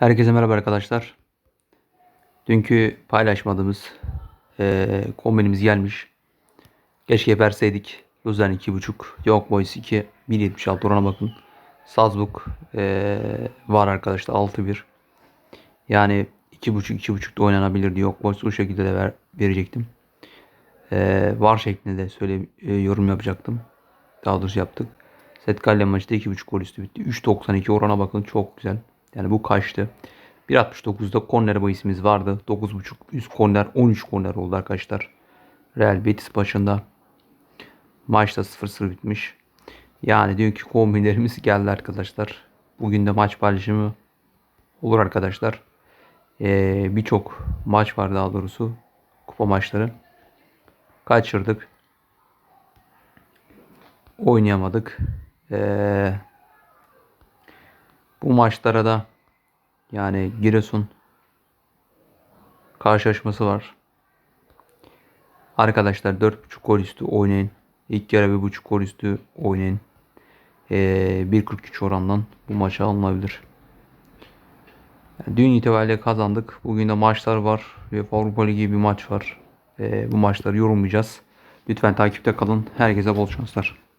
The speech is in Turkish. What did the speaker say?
Herkese merhaba arkadaşlar. Dünkü paylaşmadığımız eee kombinimiz gelmiş. Keşke verseydik. Luzern 2.5, Young Boys 2, 1.76 orana bakın. Salzburg eee, var arkadaşlar 6-1. Yani 2.5 2.5'da oynanabilirdi. Young Boys o şekilde de ver, verecektim. Eee, var şeklinde de söyle e, yorum yapacaktım. Daha doğrusu yaptık. Set Galle maçta 2.5 gol üstü bitti. 3.92 orana bakın çok güzel. Yani bu kaçtı. 1.69'da korner bahisimiz vardı. 9.5 üst korner 13 korner oldu arkadaşlar. Real Betis başında. Maçta 0-0 bitmiş. Yani dünkü kombinlerimiz geldi arkadaşlar. Bugün de maç paylaşımı olur arkadaşlar. Ee, Birçok maç var daha doğrusu. Kupa maçları. Kaçırdık. Oynayamadık. Ee, bu maçlara da yani Giresun karşılaşması var. Arkadaşlar 4.5 gol üstü oynayın. İlk yarı 1.5 gol üstü oynayın. Ee, 1.43 orandan bu maça alınabilir. Yani dün itibariyle kazandık. Bugün de maçlar var ve Avrupa Ligi bir maç var. Ee, bu maçları yorumlayacağız. Lütfen takipte kalın. Herkese bol şanslar.